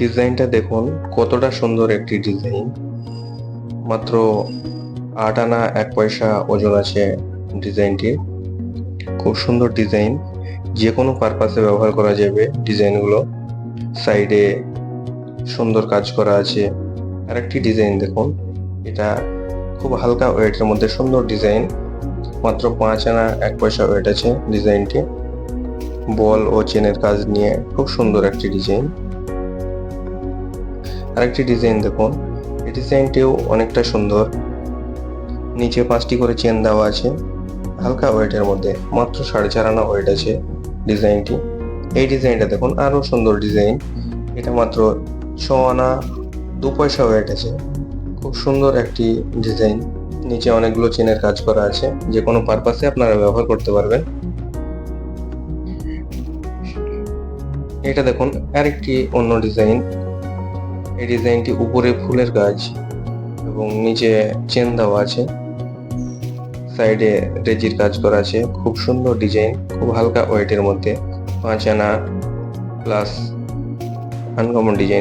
ডিজাইনটা দেখুন, কতটা সুন্দর একটি ডিজাইন। মাত্র আট আনা এক পয়সা ওজন আছে ডিজাইনটির খুব সুন্দর ডিজাইন, যে কোনো পারপাসে ব্যবহার করা যাবে ডিজাইনগুলো। সাইডে সুন্দর কাজ করা আছে। আরেকটি ডিজাইন দেখুন, এটা খুব হালকা ওয়েটের মধ্যে সুন্দর ডিজাইন। মাত্র পাঁচ আনা এক পয়সা ওয়েট আছে ডিজাইনটি। বল ও চেনের কাজ নিয়ে খুব সুন্দর একটি ডিজাইন। আরেকটি ডিজাইন দেখুন। এই ডিজাইনটিও অনেকটা সুন্দর। নিচে পাঁচটি করে চেন দেওয়া আছে। হালকা ওয়েটের মধ্যে, মাত্র সাড়ে চার আনা ওয়েট আছে ডিজাইনটি এই ডিজাইনটা দেখুন আরও সুন্দর ডিজাইন এটা মাত্র ছ আনা, দু পয়সা ওয়েট আছে। খুব সুন্দর একটি ডিজাইন নিচে অনেকগুলো চেনের কাজ করা আছে। যে কোনো পারপাসে আপনারা ব্যবহার করতে পারবেন। এটা দেখুন, আরেকটি অন্য ডিজাইন এই ডিজাইনটি উপরে ফুলের গাছ এবং নিচে চেন দেওয়া আছে। সাইডে রেজির কাজ করা আছে। খুব সুন্দর ডিজাইন, খুব হালকা ওয়েটের মধ্যে। পাঁচ আনা প্লাস আনকমন ডিজাইন।